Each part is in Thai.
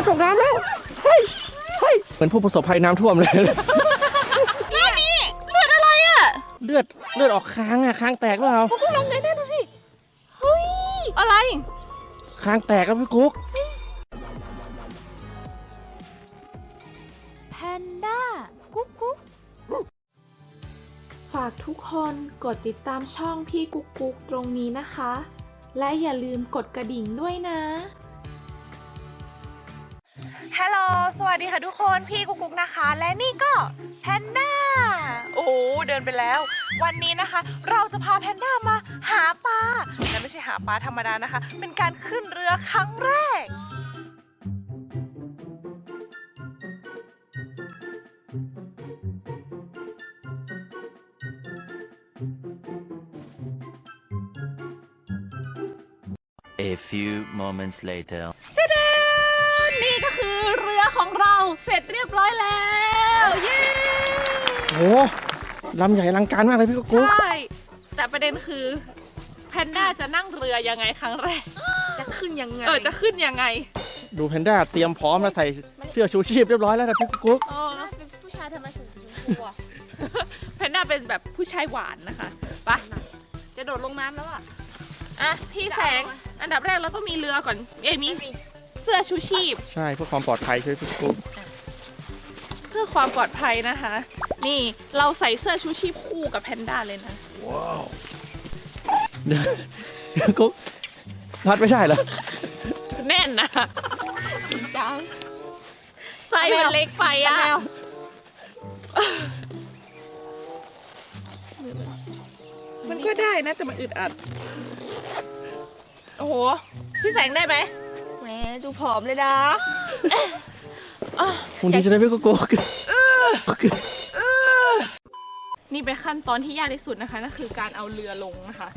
าตกน้ำแล้วเฮ้ยเฮ้ยเหมือนผู้ประสบภัยน้ำท่วมเลย นี่นี่เลือดอะไรอะเลือดเลือดออกค้างอะค้างแตกแล้วเรากุ๊กลองไงได้ดูสิ เฮ้ย อะไร ค้างแตกแล้วพี่กุ๊กแพนด้า กุ๊กกุ๊กฝากทุกคนกดติดตามช่องพี่กุ๊กกุ๊กตรงนี้นะคะ และอย่าลืมกดกระดิ่งด้วยนะ ฮัลโหล สวัสดีค่ะทุกคน พี่กุ๊กกุ๊กนะคะ และนี่ก็แพนด้า โอ้โหเดินไปแล้ว วันนี้นะคะ เราจะพาแพนด้ามาหาปลาและไม่ใช่หาปลาธรรมดานะคะ เป็นการขึ้นเรือครั้งแรก A few moments later. เราเสร็จเรียบร้อยแล้วเย้โอ้ลำใหญ่อลังการมากเลยพี่กุ๊กใช่แต่ประเด็นคือแพนด้าจะนั่งเรือยังไงครั้งแรกจะขึ้นยังไงเออจะขึ้นยังไง ดูแพนด้าเตรียมพร้อมแล้วใส่เสื้อชูชีพเรียบร้อยแล้วนะพี่กุ๊กอ๋อเป็นผู้ชายทำไมถึงกลัวแพนด้าเป็นแบบผู้ชายหวานนะคะไปะจะโดดลงน้ำแล้วอะอะพี่แสงอันดับแรกเราต้องมีเรือก่อนเอ้ยมีเสื้อชูชีพ ใช่เพื่อความปลอดภัยใช่ไหมพี่กุ๊กเพื่อ ความปลอดภัยนะคะ นี่เราใส่เสื้อชูชีพคู่กับแพนด้าเลยนะเดี๋ยวพี่กุ๊กรัดไม่ใช่เหรอแน่นนะจังไซส์มันเล็กไปอะแมวมันก็ได้นะ แต่มันอึดอัด โอ้โห พี่แสงได้ไหมแหมดูผอมเลยนะ อะพรุ่งนี้จะได้พี่กุ๊กนี่เป็นขั้นตอนที่ยากที่สุดนะคะนั่นคือการเอาเรือลงนะคะ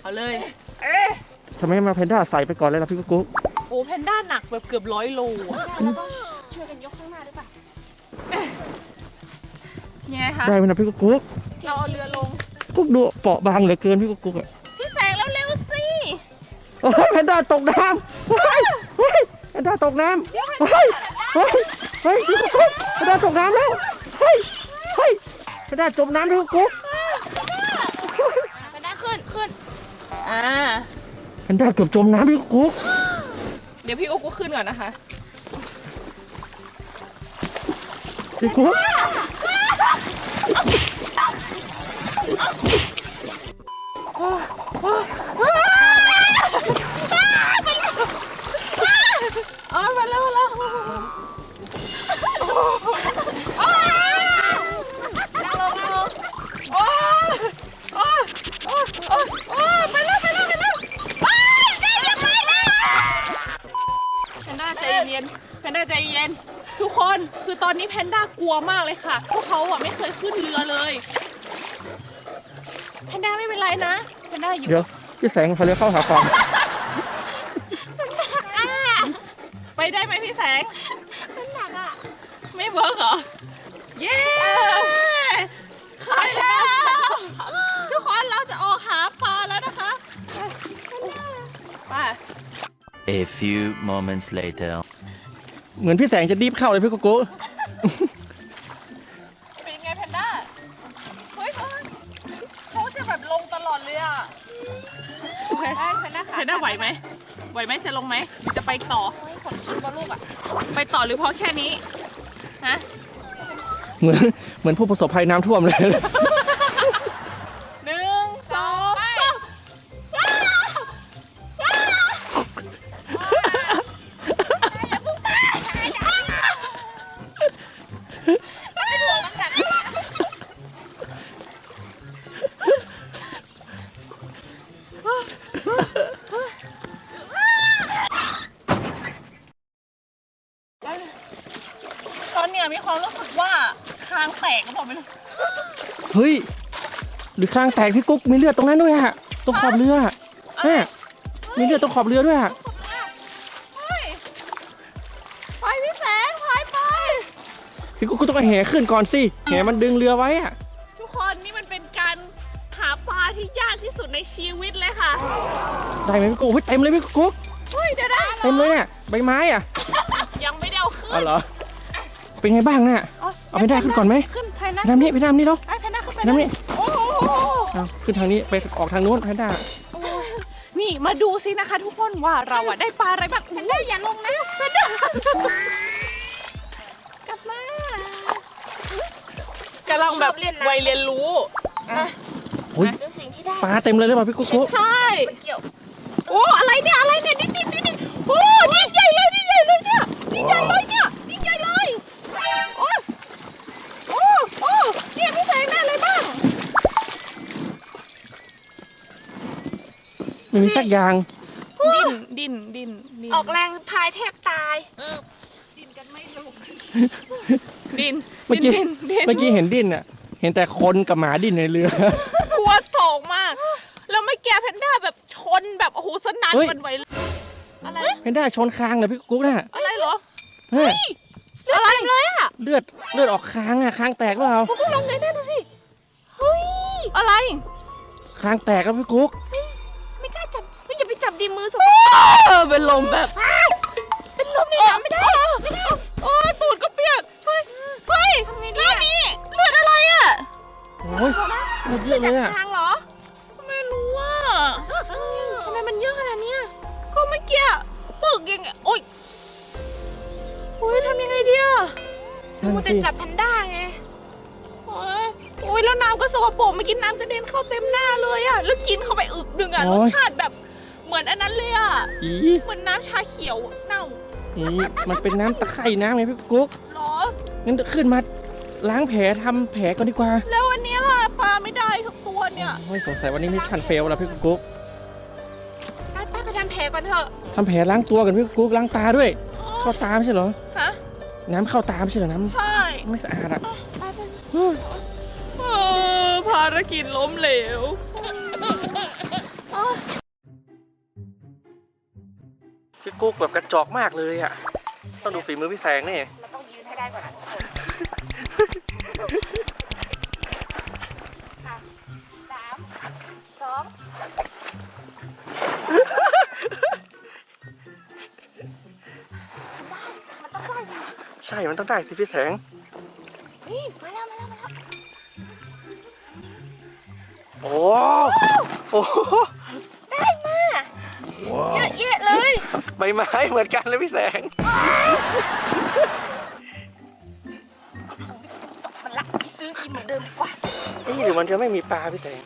เอาเลยทำไมมาแพนด้าใส่ไปก่อนเลยล่ะพี่กุ๊กโอ้แพนด้าหนักแบบเกือบร้อยโลอะช่วยกันยกข้างหน้าด้วยป่ะยังไงคะได้ไหมนะพี่กุ๊กเราเอาเรือลงกุ๊กดูเปราะบางเหลือเกินพี่กุ๊กอะพี่แสงแล้วเร็วๆสิโอ้ยแพนด้าตกน้ำเฮ้ยเฮ้ยแพนด้าตกน้ำเฮ้ย เฮ้ย เฮ้ยกุ๊กแพนด้าตกน้ำแล้ว เฮ้ย เฮ้ยแพนด้าจมน้ำพี่กุ๊กไปได้ขึ้นขึ้น อ่าแพนด้าเกือบจมน้ำพี่กุ๊กเดี๋ยวพี่โอ๊กขึ้นก่อนนะคะ พี่กุ๊ ตอนนี้แพนด้ากลัวมากเลยค่ะ พวกเขาอะไม่เคยขึ้นเรือเลย แพนด้าไม่เป็นไรนะ แพนด้าอยู่เดี๋ยวพี่แสงเขาเรียกเข้าหาฝั่งไปได้ไหมพี่แสง มันหนักอะไม่เวิร์กเหรอ เย้ขายแล้ว ทุกคนเราจะออกหาปลาแล้วนะคะ ไป A few moments later. เหมือนพี่แสงจะดีบเข้าเลยพี่กุ๊ก เป็นไงแพนด้า เฮ้ยเฮ้ยเขาจะแบบลงตลอดเลยอะโอเคแพนด้าแพนด้าไหวไหม ไหวไหมจะลงไหมหรือจะไปต่อขนชิมบอลลูกอะ ไปต่อหรือพอแค่นี้ ฮะ เหมือนเหมือนผู้ประสบภัยน้ำท่วมเลย ตอนเนี้ยมีความรู้สึกว่าคางแตกก็บอกไม่รู้เฮ้ย หรือข้างแตกพี่กุ๊กมีเลือดตรงนั้นด้วยฮะตรงขอบเรืออะแม่มีเลือดตรงขอบเรือด้วยฮะเฮ้ยไปพี่แสงพายไป พี่กุ๊กก็ต้องเอาแห่ขึ้นก่อนสิแห่มันดึงเรือไว้อะ ที่ยากที่สุดในชีวิตเลยค่ะได้ไหมพี่กุ๊กเฮ้ยเต็มเลยพี่กุ๊กเฮ้ยเดี๋ยวนะเต็มเลยอะใบไม้อะยังไม่ได้เอาขึ้นเอาเหรอเป็นไงบ้างน่ะเอาไปได้ขึ้นก่อนไหมขึ้นแพนด้าไปทำนี่ไปทำนี่เนาะไอ้แพนด้าขึ้นไปไปทำนี่โอ้โหเอาขึ้นทางนี้ไปออกทางนู้นแพนด้านี่มาดูสินะคะ ทุกคนว่าเราอะได้ปลาอะไรบ้างแพนด้าอย่าลงนะแพนด้ากลับมากำลังแบบวัยเรียนรู้อุ้ยดูสิ่งที่ ได้ปลาเต็มเลยหรือเปล่าพี่กุ๊กกุ๊กใช่มันเกี่ยวโอ้อะไรเนี่ยอะไรเนี่ยนิดนิดนิดนิดโอ้นิดใหญ่เลยนิดใหญ่เลยเนี่ยนิดใหญ่เลยเนี่ยนิดใหญ่เลยโอ้โอ้โอ้เนี่ยพี่แสงได้อะไรบ้างไม่มีสักอย่างดินดินดินดินออกแรงพายแทบตายดินเมื่อกี้ดินดินเมื่อกี้เห็นดิ้นอะเห็นแต่คนกับหมาดิ้นในเรือ กลัวตกมาก แล้วไม่แกแพนด้าแบบช นแบบโอ้โหสนั่นเฮ้ย หวันไหวเลยอะไรแพนด้าชนคางเหรอพี่กุ๊กน่ะอะไรเหรอเฮ้ยอะไรเลยอะเลือดเลือดออกคางอะคางแตกแล้วเราพวกลองไงได้ดูสิเฮ้ยอะไร คางแตกแล้วพี่กุ๊กไม่กล้าจับไม่อย่าไปจับดีมือสุดเออเป็นลมแบบเป็นลมในน้ำไม่ได้ไม่ได้โอ้ยตูดก็เปียกเฮ้ยเฮ้ยทำไงดีแล้วอะนี่เลือดอะไรอะโอ้ยเลือดเยอะเลยอะทาง ยังไงโอ๊ยโอ้ยทำยังไงดีอะนั่นกูจะสิจับแพนด้าไงโอ้ยโอ้ยแล้วน้ำก็สกปรกเมื่อกี้น้ำกระเด็นเข้าเต็มหน้าเลยอะแล้วกินเข้าไปอึกหนึ่งอะรสชาติแบบเหมือนอันนั้นเลยอะอีเหมือนน้ำชาเขียวเน่าอีมันเป็นน้ำตะไคร่น้ำไงพี่กุ๊กเหรอ งั้นขึ้นมาล้างแผลทำแผลก่อนดีกว่าแล้ววันนี้ล่ะปลาไม่ได้สักตัวเนี่ย โอ้ยสงสัยวันนี้มิชชั่นเฟลแล้วพี่กุ๊กไปไปไปทำ แผลก่อนเถอะทำแผลล้างตัวกันพี่กุ๊กล้างตาด้วย เข้าตาไม่ใช่เหรอ ฮะ น้ำเข้าตาไม่ใช่เหรอน้ใช่ำไม่สะอาดอะไปไปเฮ้ยเออภารกิจล้มเหลว พี่กุ๊กแบบกระจอกมากเลยอะ ต้องดูฝีมือพี่แสงนี่ เราต้องยืนให้ได้ก่อนนะทุกคน ใช่มันต้องได้สิพี่แสง นี่มาแล้วมาแล้วมาแล้วโอ้โอ้ได้มาเยอะแยะเลยใบไม้เหมือนกันเลยพี่แสงมันละไปซื้อกินเหมือนเดิมดีกว่านี่หรือมันจะไม่มีปลาพี่แสง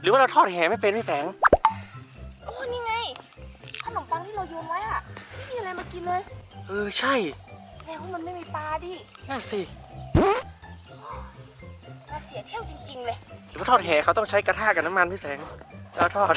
หรือว่าเราทอดแหไม่เป็นพี่แสง โอ้นี่ไงขนมปังที่เราโยนไว้อะไม่มีอะไรมากินเลย เออใช่แสดงว่ามันไม่มีปลาดินั่นสิน่าเสียเที่ยวจริง ๆ เลย หรือว่าทอดแหเขาต้องใช้กระทะกับน้ำมันพี่แสงแล้วทอด